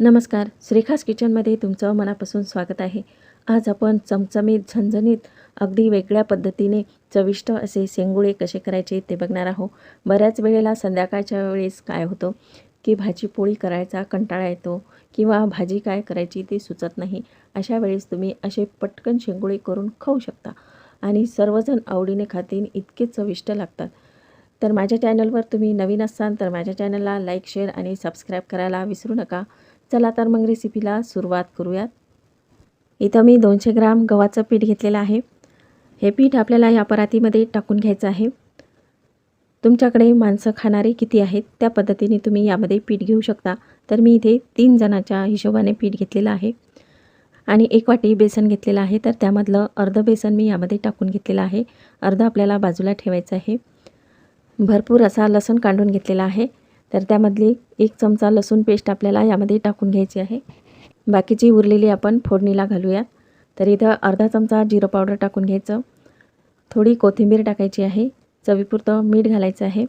नमस्कार श्रीखास किचनमध्ये तुमचं मनापासून स्वागत आहे. आज आपण चमचमीत झणझणीत अगदी वेगळ्या पद्धतीने चविष्ट असे शेंगुळे कसे करायचे ते बघणार आहोत. बऱ्याच वेळेला संध्याकाळच्या वेळेस काय होतं की भाजी पोळी करायचा कंटाळा येतो किंवा भाजी काय करायची ते सुचत नाही. अशा वेळेस तुम्ही असे पटकन शेंगुळे करून खाऊ शकता आणि सर्वजण आवडीने खातील इतके चविष्ट लागतात. तर माझ्या चॅनलवर तुम्ही नवीन असाल तर माझ्या चॅनलला लाईक शेअर आणि सबस्क्राईब करायला विसरू नका. चला तर मग रेसिपीला सुरुवात करूयात. इथं मी दोनशे ग्राम गव्हाचं पीठ घेतलेलं आहे. हे पीठ आपल्याला या परातीमध्ये टाकून घ्यायचं आहे. तुमच्याकडे माणसं खाणारे किती आहेत त्या पद्धतीने तुम्ही यामध्ये पीठ घेऊ शकता. तर मी इथे तीन जणाच्या हिशोबाने पीठ घेतलेलं आहे. आणि एक वाटी बेसन घेतलेलं आहे तर त्यामधलं अर्धं बेसन मी यामध्ये टाकून घेतलेलं आहे. अर्धं आपल्याला बाजूला ठेवायचं आहे. भरपूर असा लसूण काढून घेतलेला आहे. तर त्यामधली एक चमचा लसूण पेस्ट आपल्याला यामध्ये टाकून घ्यायची आहे. बाकीची उरलेली आपण फोडणीला घालूयात तर इथं अर्धा चमचा जिरं पावडर टाकून घ्यायचं. थोडी कोथिंबीर टाकायची आहे. चवीपुरतं मीठ घालायचं आहे.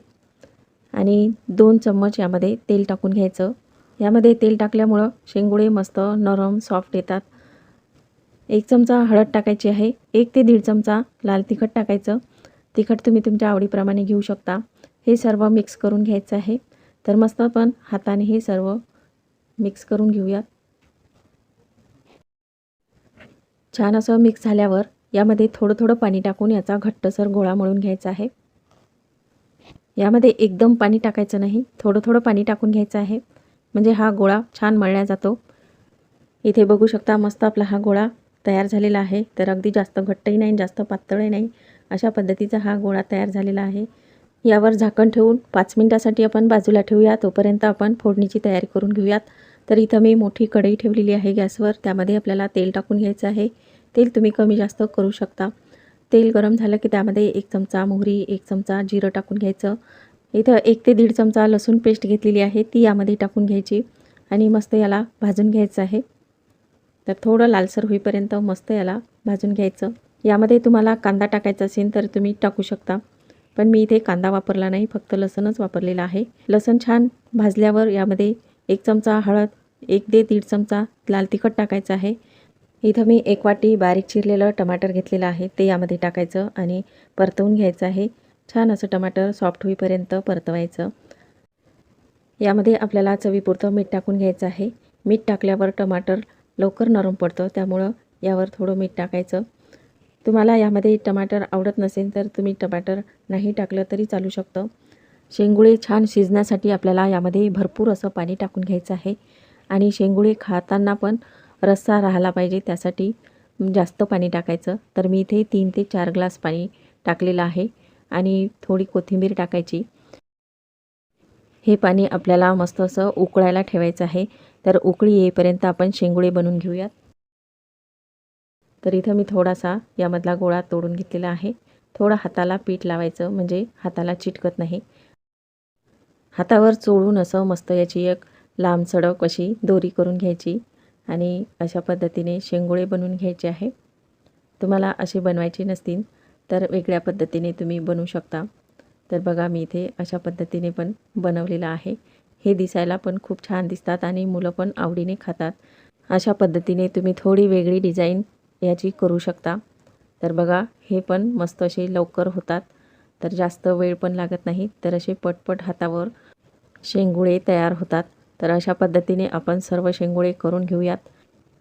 आणि दोन चम्मच यामध्ये तेल टाकून घ्यायचं. यामध्ये तेल टाकल्यामुळं शेंगुळे मस्त नरम सॉफ्ट येतात. एक चमचा हळद टाकायची आहे. एक ते दीड चमचा लाल तिखट टाकायचं. तिखट तुम्ही तुमच्या आवडीप्रमाणे घेऊ शकता. हे सर्व मिक्स करून घ्यायचं आहे. तर मस्त आपण हाताने हे सर्व मिक्स करून घेऊयात. छान असं मिक्स झाल्यावर यामध्ये थोडं थोडं पाणी टाकून याचा घट्टसर गोळा मळून घ्यायचा आहे. यामध्ये एकदम पाणी टाकायचं नाही थोडं थोडं पाणी टाकून घ्यायचं आहे. म्हणजे हा गोळा छान मळला जातो. इथे बघू शकता मस्त आपला हा गोळा तयार झालेला आहे. तर अगदी जास्त घट्टही नाही जास्त पातळही नाही. अशा पद्धतीचा हा गोळा तयार झालेला आहे. यावर झाकण ठेवून पाच मिनटासाठी आपण बाजूला ठेवूया. तोपर्यंत आपण फोडणीची तयारी करून घेऊयात. तर इथं मी मोठी कढई ठेवलेली आहे गॅसवर. त्यामध्ये आपल्याला तेल टाकून घ्यायचं आहे. तेल तुम्ही कमी जास्त करू शकता. तेल गरम झालं की त्यामध्ये एक चमचा मोहरी एक चमचा जिरं टाकून घ्यायचं. इथं एक ते दीड चमचा लसूण पेस्ट घेतलेली आहे. ती यामध्ये टाकून घ्यायची आणि मस्त याला भाजून घ्यायचं आहे. तर थोडं लालसर होईपर्यंत मस्त याला भाजून घ्यायचं. यामध्ये तुम्हाला कांदा टाकायचा असेल तर तुम्ही टाकू शकता. पण मी इथे कांदा वापरला नाही फक्त लसणच वापरलेला आहे. लसण छान भाजल्यावर यामध्ये एक चमचा हळद एक ते दीड चमचा लाल तिखट टाकायचं आहे. इथं मी एक वाटी बारीक चिरलेलं टमाटर घेतलेलं आहे ते यामध्ये टाकायचं आणि परतवून घ्यायचं आहे. छान असं टमाटर सॉफ्ट होईपर्यंत परतवायचं. यामध्ये आपल्याला चवीपुरतं मीठ टाकून घ्यायचं आहे. मीठ टाकल्यावर टमाटर लवकर नरम पडतं त्यामुळं यावर थोडं मीठ टाकायचं. तुम्हाला यामध्ये टमाटर आवडत नसेल तर तुम्ही टमाटर नाही टाकलं तरी चालू शकतं. शेंगुळे छान शिजण्यासाठी आपल्याला यामध्ये भरपूर असं पाणी टाकून घ्यायचं आहे. आणि शेंगुळे खाताना पण रस्सा राहिला पाहिजे त्यासाठी जास्त पाणी टाकायचं. तर मी इथे तीन ते चार ग्लास पाणी टाकलेलं आहे आणि थोडी कोथिंबीर टाकायची. हे पाणी आपल्याला मस्त असं उकळायला ठेवायचं आहे. तर उकळी येईपर्यंत आपण शेंगुळे बनवून घेऊयात. तर इथं मी थोडासा यामधला गोळा तोडून घेतलेला आहे. थोडं हाताला पीठ लावायचं म्हणजे हाताला चिटकत नाही. हातावर चोळून असं मस्त याची एक लांब सडक अशी दोरी करून घ्यायची आणि अशा पद्धतीने शेंगोळे बनवून घ्यायचे आहे. तुम्हाला असे बनवायचे नसतील तर वेगळ्या पद्धतीने तुम्ही बनवू शकता. तर बघा मी इथे अशा पद्धतीने पण बनवलेलं आहे. हे दिसायला पण खूप छान दिसतात आणि मुलं पण आवडीने खातात. अशा पद्धतीने तुम्ही थोडी वेगळी डिझाईन याची करू शकता. तर बघा हे पण मस्त असे लवकर होतात. तर जास्त वेळ पण लागत नाही. तर असे पटपट हातावर शेंगुळे तयार होतात. तर अशा पद्धतीने आपण सर्व शेंगुळे करून घेऊयात.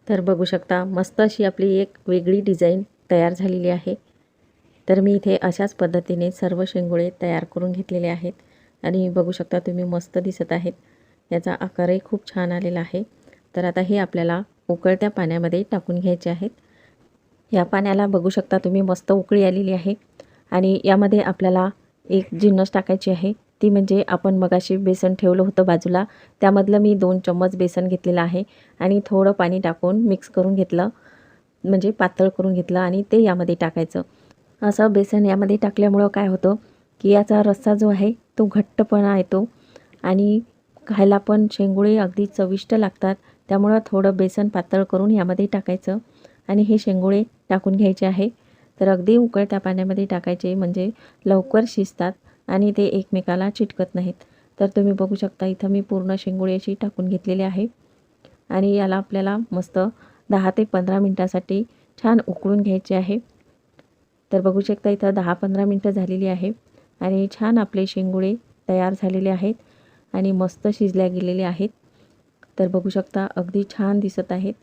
तर बघू शकता मस्त अशी आपली एक वेगळी डिझाईन तयार झालेली आहे. तर मी इथे अशाच पद्धतीने सर्व शेंगुळे तयार करून घेतलेले आहेत. आणि बघू शकता तुम्ही मस्त दिसत आहेत. याचा आकारही खूप छान आलेला आहे. तर आता हे आपल्याला उकळत्या पाण्यामध्ये टाकून घ्यायचे आहेत. या पाण्याला बघू शकता तुम्ही मस्त उकळी आलेली आहे. आणि यामध्ये आपल्याला एक जिन्नस टाकायची आहे. ती म्हणजे आपण मगाशी बेसन ठेवलं होतं बाजूला. त्यामधलं मी दोन चम्मच बेसन घेतलेलं आहे. आणि थोडं पाणी टाकून मिक्स करून घेतलं. म्हणजे पातळ करून घेतलं आणि ते यामध्ये टाकायचं. असं बेसन यामध्ये टाकल्यामुळं काय होतं की याचा रस्सा जो आहे तो घट्टपणा येतो. आणि खायला पण शेंगुळे अगदी चविष्ट लागतात. त्यामुळं थोडं बेसन पातळ करून यामध्ये टाकायचं. आणि हे शेंगोळे टाकून घ्यायचे आहे. तर अगदी उकळत्या पाण्यामध्ये टाकायचे म्हणजे लवकर शिजतात आणि ते एकमेकाला चिटकत नाहीत. तर तुम्ही बघू शकता इथं मी पूर्ण शेंगोळे अशी टाकून घेतलेली आहे. आणि याला आपल्याला मस्त दहा ते पंधरा मिनटासाठी छान उकळून घ्यायचे आहे. तर बघू शकता इथं दहा पंधरा मिनटं झालेली आहे आणि छान आपले शेंगुळे तयार झालेले आहेत आणि मस्त शिजल्या गेलेले आहेत. तर बघू शकता अगदी छान दिसत आहेत.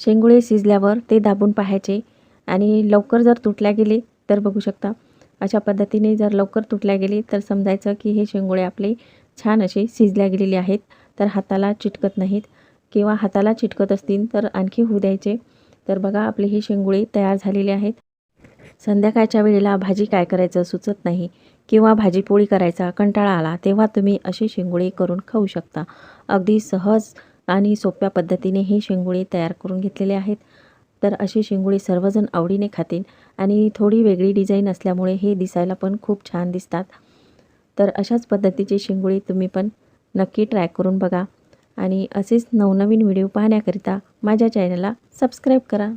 शेंगुळे शिजल्यावर ते दाबून पाहायचे आणि लवकर जर तुटल्या गेले तर बघू शकता. अशा पद्धतीने जर लवकर तुटल्या गेले तर समजायचं की हे शेंगुळे आपले छान असे शिजल्या गेलेले आहेत तर हाताला चिटकत नाहीत. किंवा हाताला चिटकत असतील तर आणखी होऊ द्यायचे. तर बघा आपले हे शेंगुळे तयार झालेले आहेत. संध्याकाळच्या वेळेला भाजी काय करायचं सुचत नाही. किंवा भाजीपोळी करायचा कंटाळा आला तेव्हा तुम्ही असे शेंगुळे करून खाऊ शकता. अगदी सहज आणि सोप्या पद्धतीने हे शेंगुळे तयार करून घेतलेले आहेत. तर अशी शेंगुळे सर्वजण आवडीने खातील आणि थोडी वेगळी डिझाईन असल्यामुळे हे दिसायला पण खूप छान दिसतात. तर अशाच पद्धतीचे शेंगुळे तुम्ही पण नक्की ट्राय करून बघा. आणि असेच नवनवीन व्हिडिओ पाहण्याकरिता माझ्या चॅनलला सबस्क्राईब करा.